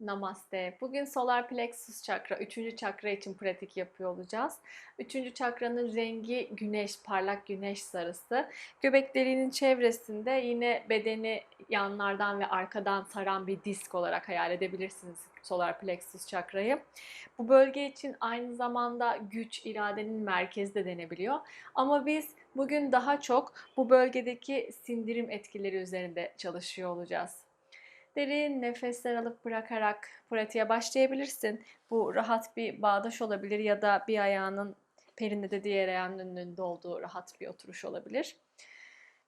Namaste. Bugün solar plexus çakra, üçüncü çakra için pratik yapıyor olacağız. Üçüncü çakranın rengi güneş, parlak güneş sarısı. Göbek deliğinin çevresinde yine bedeni yanlardan ve arkadan saran bir disk olarak hayal edebilirsiniz solar plexus çakrayı. Bu bölge için aynı zamanda güç, iradenin merkezi de denebiliyor. Ama biz bugün daha çok bu bölgedeki sindirim etkileri üzerinde çalışıyor olacağız. Derin nefesler alıp bırakarak pratiğe başlayabilirsin. Bu rahat bir bağdaş olabilir ya da bir ayağının perinde de diğer ayağının önünde olduğu rahat bir oturuş olabilir.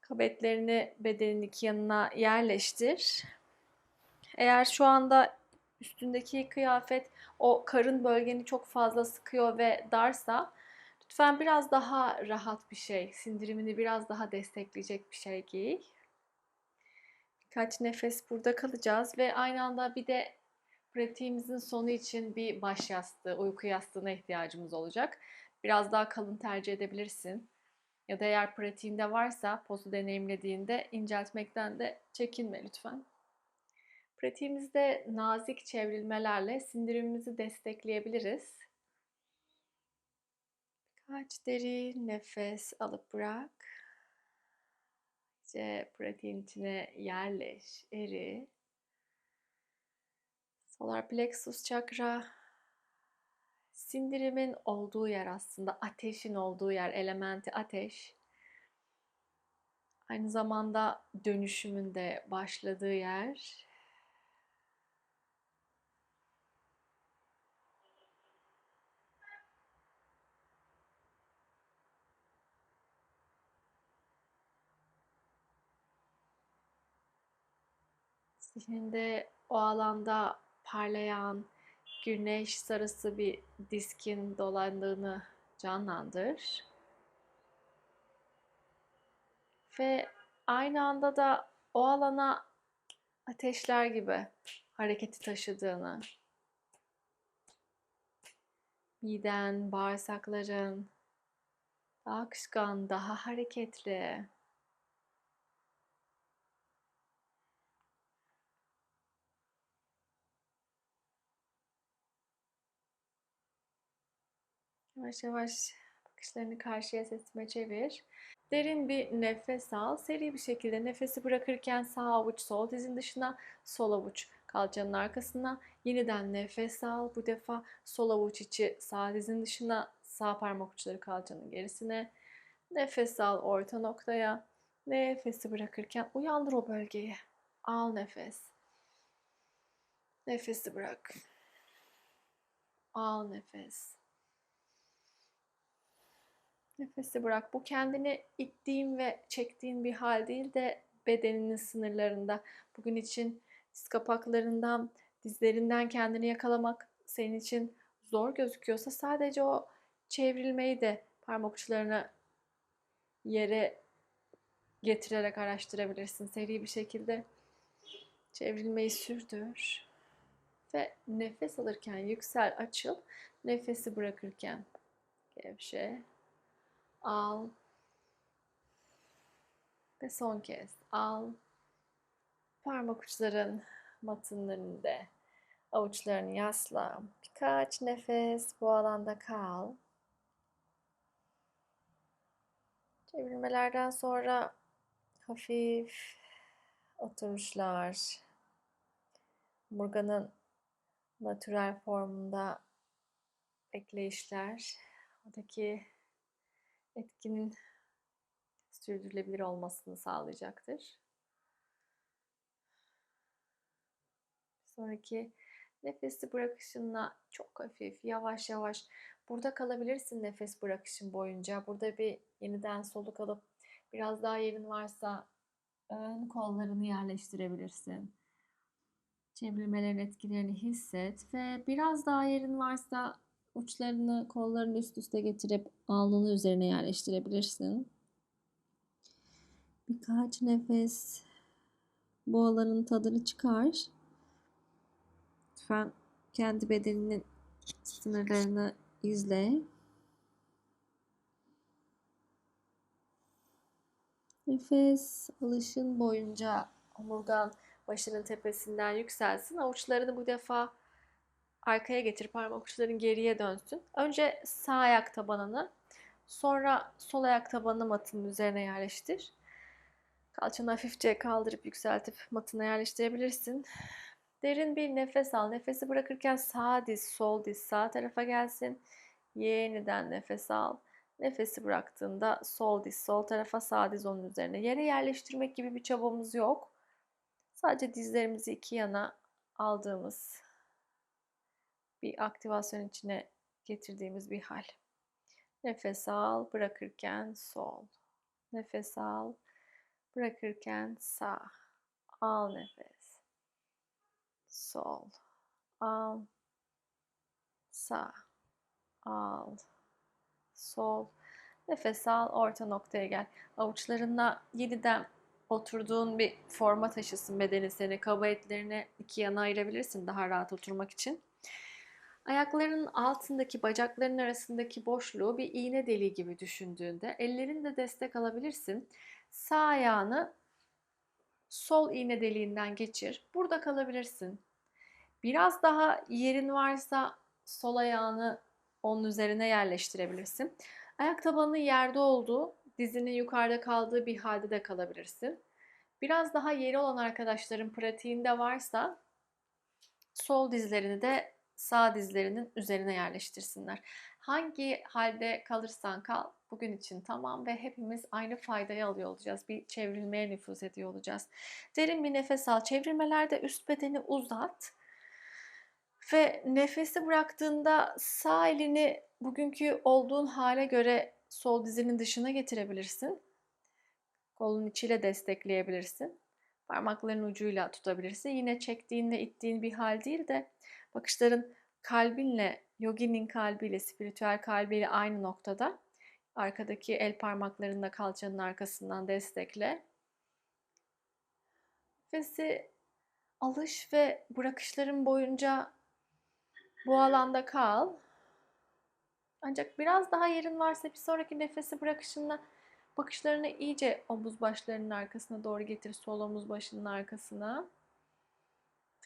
Kabetlerini bedenin iki yanına yerleştir. Eğer şu anda üstündeki kıyafet o karın bölgeni çok fazla sıkıyor ve darsa lütfen biraz daha rahat bir şey, sindirimini biraz daha destekleyecek bir şey giy. Birkaç nefes burada kalacağız ve aynı anda bir de pratiğimizin sonu için bir baş yastığı, uyku yastığına ihtiyacımız olacak. Biraz daha kalın tercih edebilirsin. Ya da eğer pratiğinde varsa pozu deneyimlediğinde inceltmekten de çekinme lütfen. Pratiğimizde nazik çevrilmelerle sindirimimizi destekleyebiliriz. Kaç derin nefes alıp bırak. İyice pratiğin içine yerleş, eri. Solar plexus çakra sindirimin olduğu yer aslında ateşin olduğu yer, elementi ateş. Aynı zamanda dönüşümün de başladığı yer. Zihninde o alanda parlayan güneş sarısı bir diskin dolandığını canlandır. Ve aynı anda da o alana ateşler gibi hareketi taşıdığını, miden, bağırsakların daha akışkan, daha hareketli, Yavaş yavaş bakışlarını karşıya sesime çevir. Derin bir nefes al. Seri bir şekilde nefesi bırakırken sağ avuç sol dizin dışına, sol avuç kalçanın arkasına. Yeniden nefes al. Bu defa sol avuç içi sağ dizin dışına, sağ parmak uçları kalçanın gerisine. Nefes al orta noktaya. Nefesi bırakırken uyandır o bölgeyi. Al nefes. Nefesi bırak. Al nefes. Nefesi bırak. Bu kendini ittiğin ve çektiğin bir hal değil de bedeninin sınırlarında. Bugün için diz kapaklarından, dizlerinden kendini yakalamak senin için zor gözüküyorsa sadece o çevrilmeyi de parmak uçlarını yere getirerek araştırabilirsin. Seri bir şekilde çevrilmeyi sürdür. Ve nefes alırken yüksel, açıl. Nefesi bırakırken gevşe, al ve son kez al. Parmak uçların matının önünde. Avuçlarını yasla. Birkaç nefes bu alanda kal. Çevirmelerden sonra hafif oturuşlar. Murganın natürel formunda bekleyişler. Oradaki etkinin sürdürülebilir olmasını sağlayacaktır. Sonraki nefesi bırakışınla çok hafif, yavaş yavaş burada kalabilirsin nefes bırakışın boyunca. Burada bir yeniden soluk alıp biraz daha yerin varsa ön kollarını yerleştirebilirsin. Çevrilmelerin etkilerini hisset ve biraz daha yerin varsa uçlarını kollarını üst üste getirip alnını üzerine yerleştirebilirsin. Birkaç nefes bu alanın tadını çıkar. Lütfen kendi bedeninin sınırlarını izle. Nefes alışın boyunca omurgan başının tepesinden yükselsin. Avuçlarını bu defa arkaya getir. Parmak uçların geriye dönsün. Önce sağ ayak tabanını, sonra sol ayak tabanını matının üzerine yerleştir. Kalçanı hafifçe kaldırıp yükseltip matına yerleştirebilirsin. Derin bir nefes al. Nefesi bırakırken sağ diz, sol diz sağ tarafa gelsin. Yeniden nefes al. Nefesi bıraktığında sol diz sol tarafa, sağ diz onun üzerine. Yere yerleştirmek gibi bir çabamız yok. Sadece dizlerimizi iki yana aldığımız bir aktivasyon içine getirdiğimiz bir hal. Nefes al, bırakırken sol. Nefes al, bırakırken sağ. Al nefes. Sol. Al. Sağ. Al. Sol. Nefes al, orta noktaya gel. Avuçlarınla yeniden oturduğun bir forma taşısın bedeni seni. Kaba etlerini iki yana ayırabilirsin daha rahat oturmak için. Ayaklarının altındaki, bacakların arasındaki boşluğu bir iğne deliği gibi düşündüğünde ellerinle destek alabilirsin. Sağ ayağını sol iğne deliğinden geçir. Burada kalabilirsin. Biraz daha yerin varsa sol ayağını onun üzerine yerleştirebilirsin. Ayak tabanının yerde olduğu, dizinin yukarıda kaldığı bir halde de kalabilirsin. Biraz daha yeri olan arkadaşların pratiğinde varsa sol dizlerini de sağ dizlerinin üzerine yerleştirsinler. Hangi halde kalırsan kal bugün için tamam ve hepimiz aynı faydayı alıyor olacağız. Bir çevrilmeye nüfuz ediyor olacağız. Derin bir nefes al. Çevrilmelerde üst bedeni uzat. Ve nefesi bıraktığında sağ elini bugünkü olduğun hale göre sol dizinin dışına getirebilirsin. Kolun içiyle destekleyebilirsin. Parmakların ucuyla tutabilirsin. Yine çektiğin ve ittiğin bir hal değil de bakışların kalbinle, yoginin kalbiyle, spiritüel kalbiyle aynı noktada. Arkadaki el parmaklarında kalçanın arkasından destekle. Nefesi alış ve bırakışların boyunca bu alanda kal. Ancak biraz daha yerin varsa bir sonraki nefesi bırakışında bakışlarını iyice omuz başlarının arkasına doğru getir. Sol omuz başının arkasına.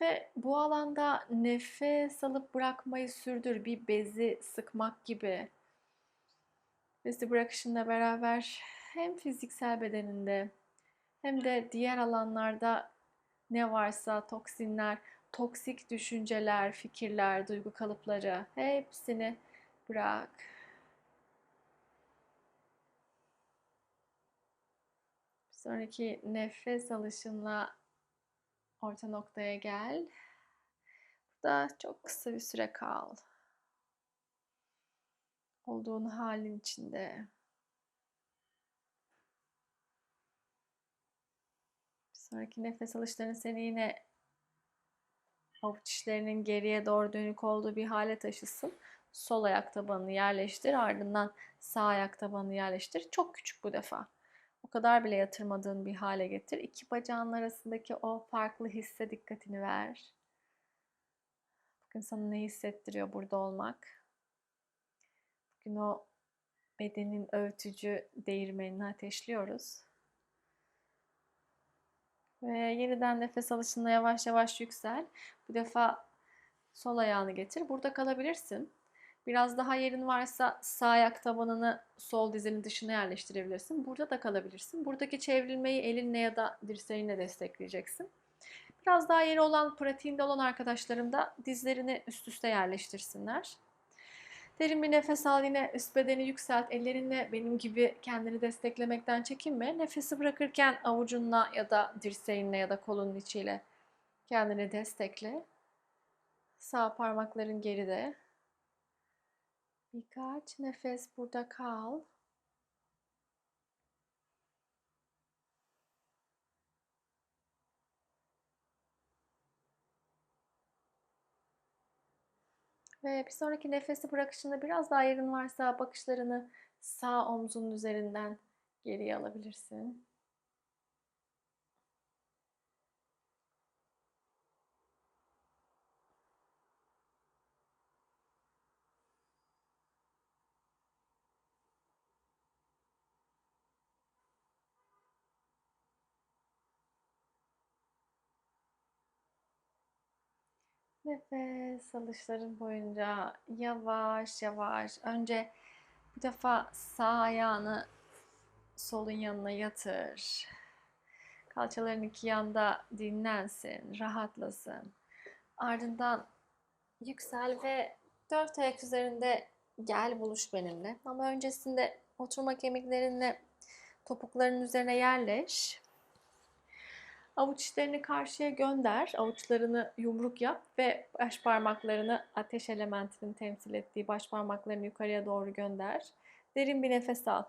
Ve bu alanda nefes alıp bırakmayı sürdür. Bir bezi sıkmak gibi. Bezi bırakışınla beraber hem fiziksel bedeninde hem de diğer alanlarda ne varsa toksinler, toksik düşünceler, fikirler, duygu kalıpları hepsini bırak. Sonraki nefes alışınla orta noktaya gel. Burada çok kısa bir süre kal. Olduğun halin içinde. Sonraki nefes alışların seni yine avuç içlerinin geriye doğru dönük olduğu bir hale taşısın. Sol ayak tabanını yerleştir. Ardından sağ ayak tabanını yerleştir. Çok küçük bu defa. O kadar bile yatırmadığın bir hale getir. İki bacağın arasındaki o farklı hisse dikkatini ver. Bugün sana ne hissettiriyor burada olmak? Bugün o bedenin öğütücü değirmenini ateşliyoruz. Ve yeniden nefes alışınla yavaş yavaş yüksel. Bu defa sol ayağını getir. Burada kalabilirsin. Biraz daha yerin varsa sağ ayak tabanını sol dizinin dışına yerleştirebilirsin. Burada da kalabilirsin. Buradaki çevrilmeyi elinle ya da dirseğinle destekleyeceksin. Biraz daha yeri olan, pratiğinde olan arkadaşlarım da dizlerini üst üste yerleştirsinler. Derin bir nefes al yine üst bedeni yükselt. Ellerinle benim gibi kendini desteklemekten çekinme. Nefesi bırakırken avucunla ya da dirseğinle ya da kolunun içiyle kendini destekle. Sağ parmakların geride. Birkaç nefes burada kal. Ve bir sonraki nefesi bırakışında biraz daha yerin varsa bakışlarını sağ omzunun üzerinden geriye alabilirsin. Nefes alışların boyunca yavaş yavaş önce bu defa sağ ayağını solun yanına yatır. Kalçaların iki yanda dinlensin, rahatlasın. Ardından yüksel ve dört ayak üzerinde gel buluş benimle. Ama öncesinde oturma kemiklerinle topukların üzerine yerleş. Avuç içlerini karşıya gönder. Avuçlarını yumruk yap ve baş parmaklarını ateş elementinin temsil ettiği baş parmaklarını yukarıya doğru gönder. Derin bir nefes al.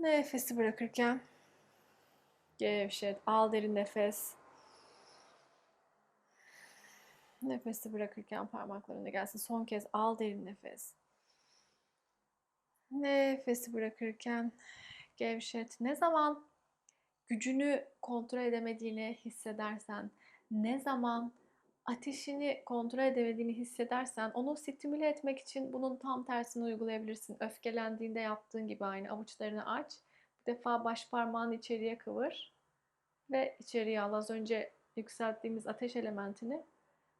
Nefesi bırakırken gevşet. Al derin nefes. Nefesi bırakırken parmaklarına gelsin. Son kez al derin nefes. Nefesi bırakırken gevşet. Ne zaman gücünü kontrol edemediğini hissedersen, ne zaman ateşini kontrol edemediğini hissedersen onu stimüle etmek için bunun tam tersini uygulayabilirsin. Öfkelendiğinde yaptığın gibi aynı avuçlarını aç. Bu defa baş parmağını içeriye kıvır ve içeriye al. Az önce yükselttiğimiz ateş elementini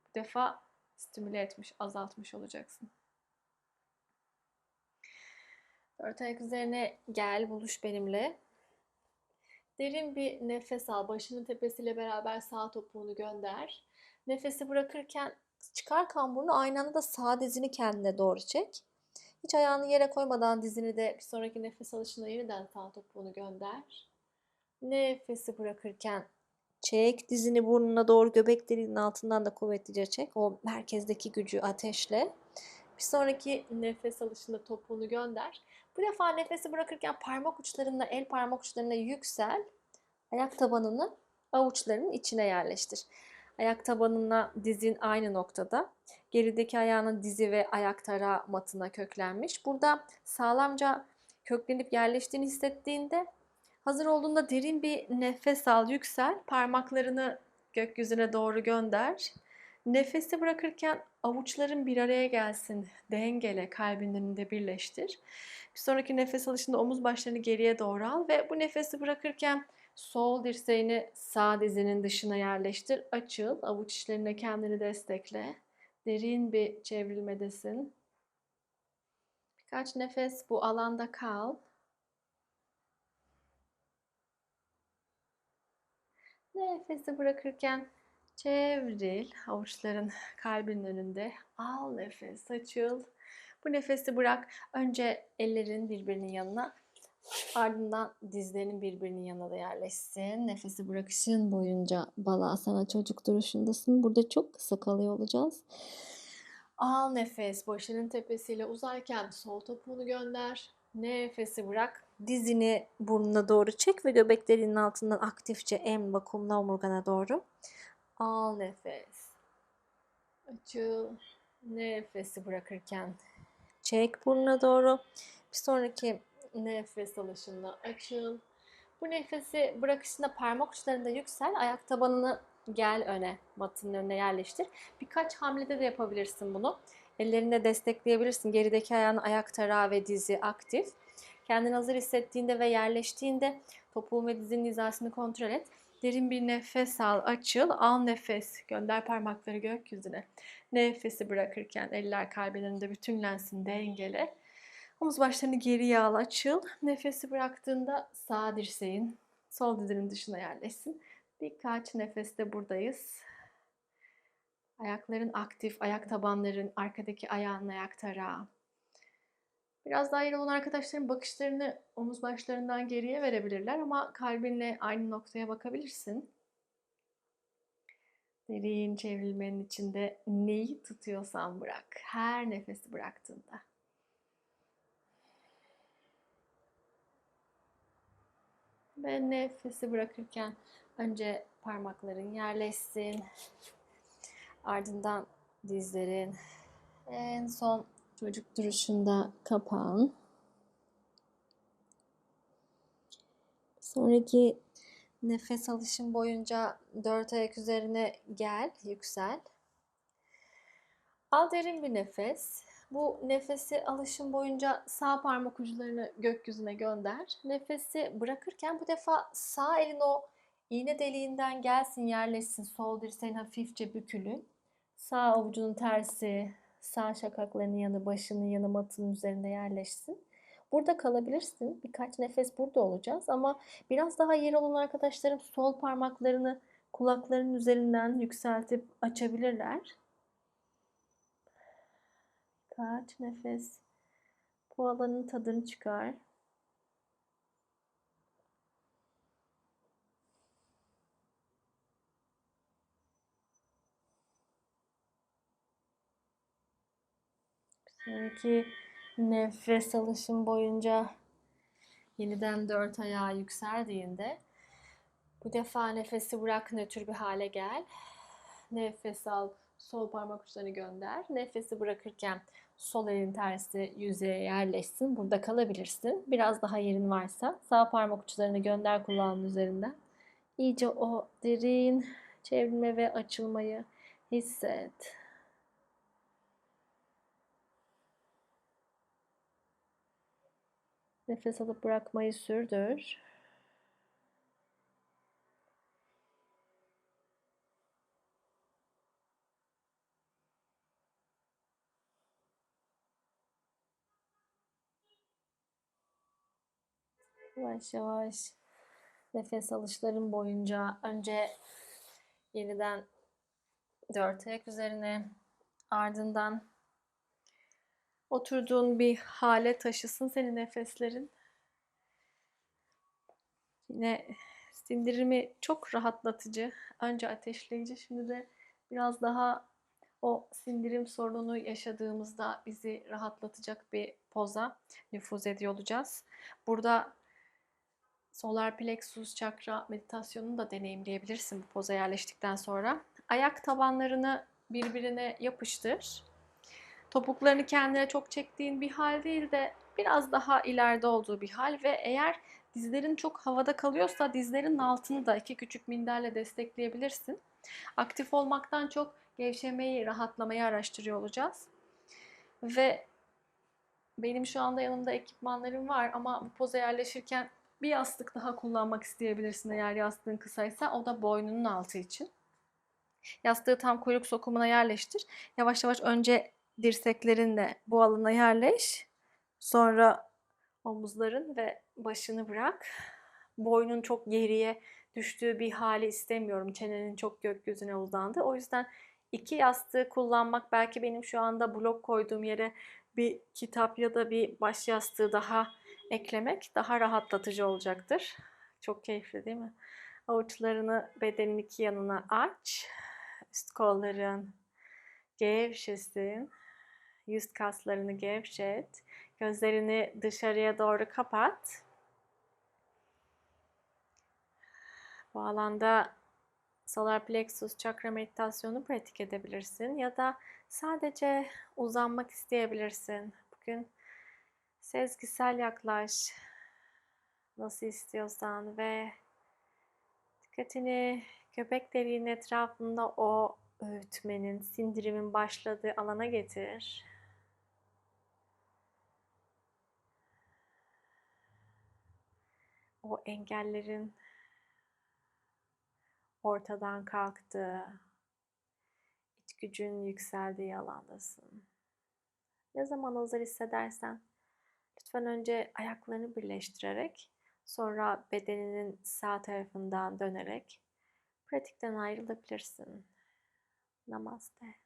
bu defa stimüle etmiş, azaltmış olacaksın. Dört ayak üzerine gel, buluş benimle. Derin bir nefes al. Başının tepesiyle beraber sağ topuğunu gönder. Nefesi bırakırken çıkar kamburunu aynı anda da sağ dizini kendine doğru çek. Hiç ayağını yere koymadan dizini de bir sonraki nefes alışına yeniden sağ topuğunu gönder. Nefesi bırakırken çek dizini burnuna doğru göbek deliğinin altından da kuvvetlice çek. O merkezdeki gücü ateşle. Bir sonraki nefes alışında topuğunu gönder. Bu defa nefesi bırakırken parmak uçlarınla el parmak uçlarına yüksel. Ayak tabanını avuçlarının içine yerleştir. Ayak tabanına dizin aynı noktada. Gerideki ayağının dizi ve ayak tarağı matına köklenmiş. Burada sağlamca köklenip yerleştiğini hissettiğinde hazır olduğunda derin bir nefes al, yüksel. Parmaklarını gökyüzüne doğru gönder. Nefesi bırakırken avuçların bir araya gelsin. Dengele, kalbin önünde birleştir. Bir sonraki nefes alışında omuz başlarını geriye doğru al ve bu nefesi bırakırken sol dirseğini sağ dizinin dışına yerleştir. Açıl, avuç içlerine kendini destekle. Derin bir çevrilmedesin. Birkaç nefes bu alanda kal. Nefesi bırakırken çevril. Avuçların kalbin önünde. Al nefes, açıl. Bu nefesi bırak. Önce ellerin birbirinin yanına. Ardından dizlerinin birbirinin yanına da yerleşsin. Nefesi bırakışın boyunca bala sana çocuk duruşundasın. Burada çok kısa kalıyor olacağız. Al nefes başının tepesiyle uzarken sol topuğunu gönder. Nefesi bırak. Dizini burnuna doğru çek ve göbeklerinin altından aktifçe em vakumla omurgana doğru. Al nefes. Açıl. Nefesi bırakırken çek burnuna doğru. Bir sonraki nefes alışında açıl. Bu nefesi bırakışında parmak uçlarında yüksel. Ayak tabanını gel öne, matının önüne yerleştir. Birkaç hamlede de yapabilirsin bunu. Ellerinde destekleyebilirsin. Gerideki ayağın ayak tarağı ve dizi aktif. Kendini hazır hissettiğinde ve yerleştiğinde topuğun ve dizinin hizasını kontrol et. Derin bir nefes al, açıl. Al nefes. Gönder parmakları gökyüzüne. Nefesi bırakırken eller kalbin bütünlensin, dengele. Omuz başlarını geriye al, açıl. Nefesi bıraktığında sağ dirseğin sol dizinin dışına yerleşsin. Birkaç nefeste buradayız. Ayakların aktif, ayak tabanların, arkadaki ayağın ayak tarağı. Biraz daha yeri olan arkadaşların bakışlarını omuz başlarından geriye verebilirler ama kalbinle aynı noktaya bakabilirsin. Derin çevrilmenin içinde neyi tutuyorsan bırak. Her nefesi bıraktığında. Ve nefesi bırakırken önce parmakların yerleşsin. Ardından dizlerin. En son çocuk duruşunda kapağın. Sonraki nefes alışın boyunca dört ayak üzerine gel, yüksel. Al derin bir nefes. Bu nefesi alışın boyunca sağ parmak uçlarını gökyüzüne gönder. Nefesi bırakırken bu defa sağ elin o İğne deliğinden gelsin yerleşsin. Sol dirseğin hafifçe bükülün. Sağ avucunun tersi, sağ şakaklarının yanı, başının yanı matının üzerinde yerleşsin. Burada kalabilirsin. Birkaç nefes burada olacağız ama biraz daha yeri olan arkadaşlarım sol parmaklarını kulaklarının üzerinden yükseltip açabilirler. Kaç nefes bu alanın tadını çıkar. Sonraki nefes alışım boyunca yeniden dört ayağa yükseldiğinde bu defa nefesi bırak nötr bir hale gel. Nefes al, sol parmak uçlarını gönder. Nefesi bırakırken sol elin tersi yüzeye yerleşsin. Burada kalabilirsin. Biraz daha yerin varsa sağ parmak uçlarını gönder kulağının üzerinden. İyice o derin çevrilme ve açılmayı hisset. Nefes alıp bırakmayı sürdür. Yavaş yavaş nefes alışların boyunca önce yeniden dört ayak üzerine ardından oturduğun bir hale taşısın seni nefeslerin. Yine sindirimi çok rahatlatıcı. Önce ateşleyici, şimdi de biraz daha o sindirim sorununu yaşadığımızda bizi rahatlatacak bir poza nüfuz ediyor olacağız. Burada solar plexus çakra meditasyonunu da deneyimleyebilirsin bu poza yerleştikten sonra. Ayak tabanlarını birbirine yapıştır. Topuklarını kendine çok çektiğin bir hal değil de biraz daha ileride olduğu bir hal ve eğer dizlerin çok havada kalıyorsa dizlerin altını da iki küçük minderle destekleyebilirsin. Aktif olmaktan çok gevşemeyi, rahatlamayı araştırıyor olacağız. Ve benim şu anda yanımda ekipmanlarım var ama bu poza yerleşirken bir yastık daha kullanmak isteyebilirsin eğer yastığın kısaysa. O da boynunun altı için. Yastığı tam kuyruk sokumuna yerleştir. Yavaş yavaş önce dirseklerinle bu alana yerleş. Sonra omuzların ve başını bırak. Boynun çok geriye düştüğü bir hali istemiyorum. Çenenin çok gökyüzüne uzandı. O yüzden iki yastığı kullanmak belki benim şu anda blok koyduğum yere bir kitap ya da bir baş yastığı daha eklemek daha rahatlatıcı olacaktır. Çok keyifli değil mi? Avuçlarını bedenin iki yanına aç. Üst kolların gevşesin. Yüz kaslarını gevşet. Gözlerini dışarıya doğru kapat. Bu alanda solar plexus çakra meditasyonu pratik edebilirsin ya da sadece uzanmak isteyebilirsin. Bugün sezgisel yaklaş. Nasıl istiyorsan ve dikkatini köpek deliğinin etrafında o öğütmenin, sindirimin başladığı alana getir. O engellerin ortadan kalktığı, iç gücün yükseldiği alandasın. Ne zaman hazır hissedersen lütfen önce ayaklarını birleştirerek sonra bedeninin sağ tarafından dönerek pratikten ayrılabilirsin. Namaste.